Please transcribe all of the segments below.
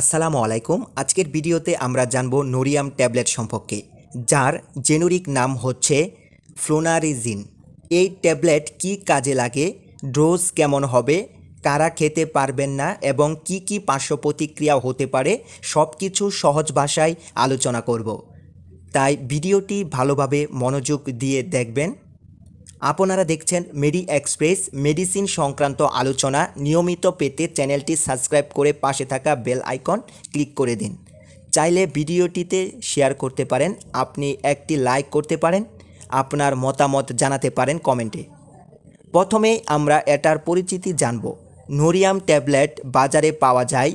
আসসালামু আলাইকুম। আজকের ভিডিওতে আমরা জানব নোরিয়াম ট্যাবলেট সম্পর্কে, যার জেনেরিক নাম হচ্ছে ফ্লোনারিজিন। এই ট্যাবলেট কি কাজে লাগে, ডোজ কেমন হবে, কারা খেতে পারবেন না, এবং কি কি পার্শ্ব প্রতিক্রিয়া হতে পারে সব কিছু সহজ ভাষায় আলোচনা করব। তাই ভিডিওটি ভালোভাবে মনোযোগ দিয়ে দেখবেন। আপনারা দেখছেন মেডি এক্সপ্রেস, মেডিসিন সংক্রান্ত আলোচনা। নিয়মিত পেতে চ্যানেলটি সাবস্ক্রাইব করে পাশে থাকা বেল আইকন ক্লিক করে দিন। চাইলে ভিডিওটিতে শেয়ার করতে পারেন, আপনি একটি লাইক করতে পারেন, আপনার মতামত জানাতে পারেন কমেন্টে। প্রথমেই আমরা এটার পরিচিতি জানব। নোরিয়াম ট্যাবলেট বাজারে পাওয়া যায়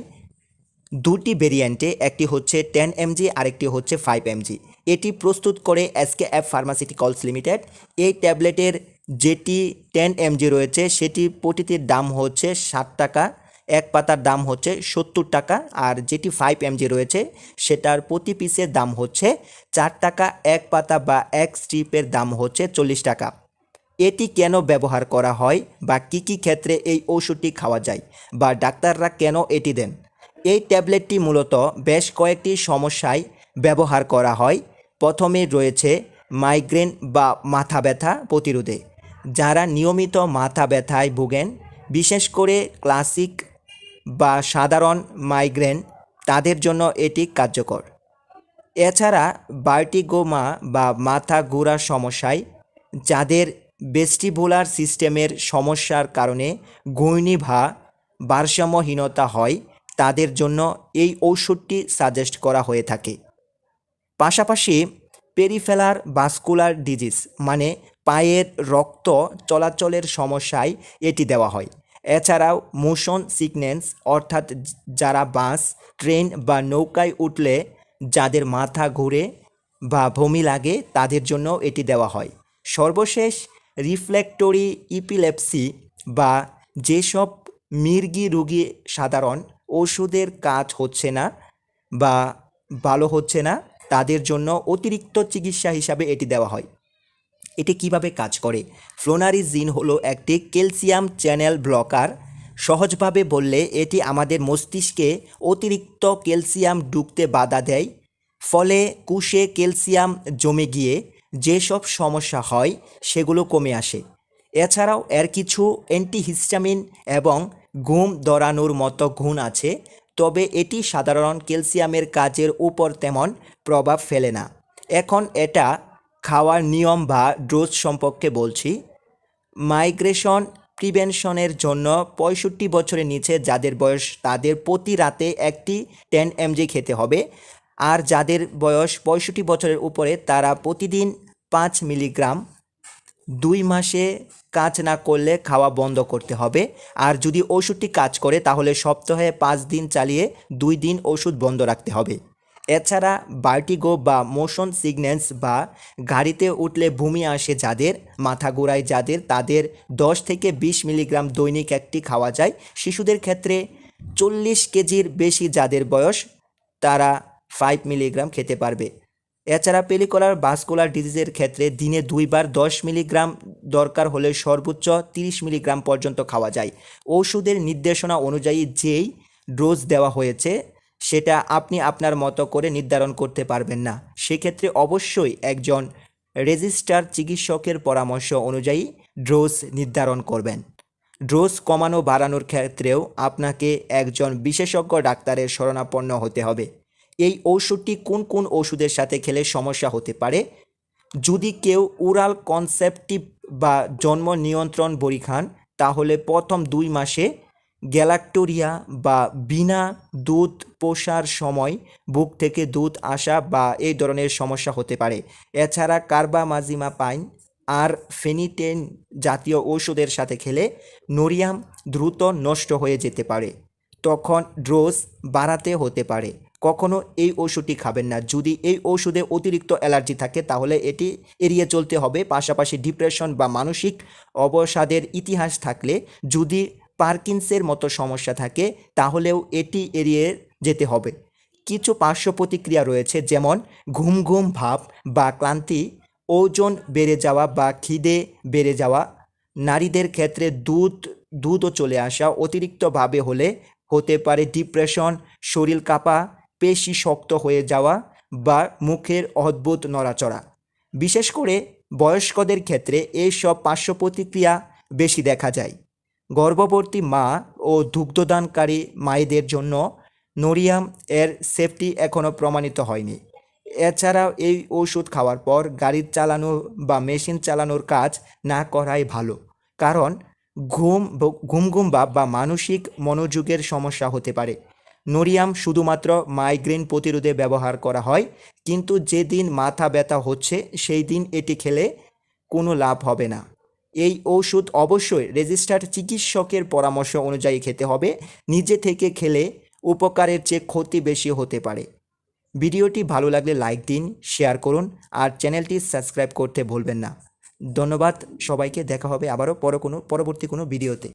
দুটি ভেরিয়েন্টে, একটি হচ্ছে টেন এমজি, আরেকটি হচ্ছে ফাইভ এমজি। এটি প্রস্তুত করে এসকে এফ ফার্মাসিউটিক্যালস লিমিটেড এই ট্যাবলেটের যেটি টেন এমজি রয়েছে, সেটি প্রতিটির দাম হচ্ছে ষাট টাকা, এক পাতার দাম হচ্ছে সত্তর টাকা, আর যেটি ফাইভ এমজি রয়েছে, সেটার প্রতি পিসের দাম হচ্ছে চার টাকা, এক পাতা বা এক স্ট্রিপের দাম হচ্ছে চল্লিশ টাকা। এটি কেন ব্যবহার করা হয় বা কি কি ক্ষেত্রে এই ওষুধটি খাওয়া যায় বা ডাক্তাররা কেন এটি দেন? এই ট্যাবলেটটি মূলত বেশ কয়েকটি সমস্যায় ব্যবহার করা হয়। প্রথমে রয়েছে মাইগ্রেন বা মাথা ব্যথা প্রতিরোধে। যারা নিয়মিত মাথা ব্যথায় ভোগেন, বিশেষ করে ক্লাসিক বা সাধারণ মাইগ্রেন, তাদের জন্য এটি কার্যকর। এছাড়া বার্টিগোমা বা মাথা ঘোরার সমস্যায়, যাদের বেস্টিবুলার সিস্টেমের সমস্যার কারণে ঘূর্ণিভা ভারসাম্যহীনতা হয়, তাদের জন্য এই ঔষধটি সাজেস্ট করা হয়ে থাকে। পাশাপাশি পেরিফেলার ভাস্কুলার ডিজিজ মানে পায়ের রক্ত চলাচলের সমস্যায় এটি দেওয়া হয়। এছাড়াও মোশন সিকনেস অর্থাৎ যারা বাস, ট্রেন বা নৌকায় উঠলে যাদের মাথা ঘুরে বা বমি লাগে, তাদের জন্য এটি দেওয়া হয়। সর্বশেষ রিফ্লেক্টরি ইপিলেপসি বা যেসব মির্গি রুগী সাধারণ, ওষুধের কাজ হচ্ছে না বা ভালো হচ্ছে না তাদের জন্য অতিরিক্ত চিকিৎসা হিসাবে এটি দেওয়া হয়। এটি কীভাবে কাজ করে? ফ্লোনারিজিন হলো একটি ক্যালসিয়াম চ্যানেল ব্লকার। সহজভাবে বললে এটি আমাদের মস্তিষ্কে অতিরিক্ত ক্যালসিয়াম ঢুকতে বাধা দেয়। ফলে কুশে ক্যালসিয়াম জমে গিয়ে যেসব সমস্যা হয়, সেগুলো কমে আসে। এছাড়াও এর কিছু অ্যান্টিহিস্টামিন এবং ঘুম দরানোর মতো গুণ আছে তবে এটি সাধারণ ক্যালসিয়ামের কাজের উপর তেমন প্রভাব ফেলে না। এখন এটা খাওয়ার নিয়ম বা ডোজ সম্পর্কে বলছি। মাইগ্রেশন প্রিভেনশনের জন্য পঁয়ষট্টি বছরের নিচে যাদের বয়স তাদের প্রতি রাতে একটি টেন এমজি খেতে হবে। আর যাদের বয়স পঁয়ষট্টি বছরের উপরে তারা প্রতিদিন পাঁচ মিলিগ্রাম দুই মাসে কাজ না করলে খাওয়া বন্ধ করতে হবে। আর যদি ওষুধটি কাজ করে, তাহলে সপ্তাহে পাঁচ দিন চালিয়ে দুই দিন ওষুধ বন্ধ রাখতে হবে। এছাড়া বার্টিগো বা মোশন সিগন্যান্স বা গাড়িতে উঠলে ভূমি আসে যাদের, মাথা ঘোরায় যাদের, তাদের দশ থেকে বিশ মিলিগ্রাম দৈনিক একটি খাওয়া যায়। শিশুদের ক্ষেত্রে চল্লিশ কেজির বেশি যাদের বয়স, তারা ফাইভ মিলিগ্রাম খেতে পারবে। এছাড়া পেলিকলার ভাস্কুলার ডিজিজের ক্ষেত্রে দিনে দুইবার দশ মিলিগ্রাম দরকার হলে সর্বোচ্চ তিরিশ মিলিগ্রাম পর্যন্ত খাওয়া যায়। ওষুধের নির্দেশনা অনুযায়ী যেই ডোজ দেওয়া হয়েছে, সেটা আপনি আপনার মতো করে নির্ধারণ করতে পারবেন না। সেক্ষেত্রে অবশ্যই একজন রেজিস্টার চিকিৎসকের পরামর্শ অনুযায়ী ডোজ নির্ধারণ করবেন। ডোজ কমানো বাড়ানোর ক্ষেত্রেও আপনাকে একজন বিশেষজ্ঞ ডাক্তারের শরণাপন্ন হতে হবে। এই ঔষধটি কোন কোন ওষুধের সাথে খেলে সমস্যা হতে পারে? যদি কেউ উরাল কনসেপটিভ বা জন্ম নিয়ন্ত্রণ বড়ি খান, তাহলে প্রথম দুই মাসে গ্যালাক্টোরিয়া বা বিনা দুধ পোষার সময় বুক থেকে দুধ আসা বা এই ধরনের সমস্যা হতে পারে। এছাড়া কার্বামাজিমা পাইন আর ফেনিটেন জাতীয় ঔষধের সাথে খেলে নোরিয়াম দ্রুত নষ্ট হয়ে যেতে পারে। তখন ডোজ বাড়াতে হতে পারে। কখনো এই ওষুধটি খাবেন না। যদি এই ওষুধে অতিরিক্ত অ্যালার্জি থাকে, তাহলে এটি এড়িয়ে চলতে হবে। পাশাপাশি ডিপ্রেশন বা মানসিক অবসাদের ইতিহাস থাকলে যদি পার্কিন্সের মতো সমস্যা থাকে, তাহলেও এটি এড়িয়ে যেতে হবে। কিছু পার্শ্ব প্রতিক্রিয়া রয়েছে, যেমন ঘুম ঘুম ভাব বা ক্লান্তি, ওজন বেড়ে যাওয়া বা খিদে বেড়ে যাওয়া। নারীদের ক্ষেত্রে দুধ, দুধও চলে আসা অতিরিক্তভাবে হলে হতে পারে ডিপ্রেশন, শরীর কাঁপা পেশি শক্ত হয়ে যাওয়া বা মুখের অদ্ভুত নড়াচড়া। বিশেষ করে বয়স্কদের ক্ষেত্রে এইসব পার্শ্ব প্রতিক্রিয়া বেশি দেখা যায়। গর্ভবতী মা ও দুগ্ধদানকারী মায়েদের জন্য নোরিয়াম এর সেফটি এখনও প্রমাণিত হয়নি। এছাড়াও এই ওষুধ খাওয়ার পর গাড়ি চালানো বা মেশিন চালানোর কাজ না করাই ভালো, কারণ ঘুম ঘুম ঘুম বা মানসিক মনোযোগের সমস্যা হতে পারে। নোরিয়াম শুধুমাত্র মাইগ্রেন প্রতিরোধে ব্যবহার করা হয়, কিন্তু যেদিন মাথা ব্যথা হচ্ছে, সেই দিন এটি খেলে কোনো লাভ হবে না। এই ওষুধ অবশ্যই রেজিস্টার্ড চিকিৎসকের পরামর্শ অনুযায়ী খেতে হবে, নিজে থেকে খেলে উপকারের চেয়ে ক্ষতি বেশি হতে পারে। ভিডিওটি ভালো লাগলে লাইক দিন, শেয়ার করুন, আর চ্যানেলটি সাবস্ক্রাইব করতে ভুলবেন না। ধন্যবাদ, সবাইকে দেখা হবে আবারও পর কোনো, পরবর্তী কোনো ভিডিওতে।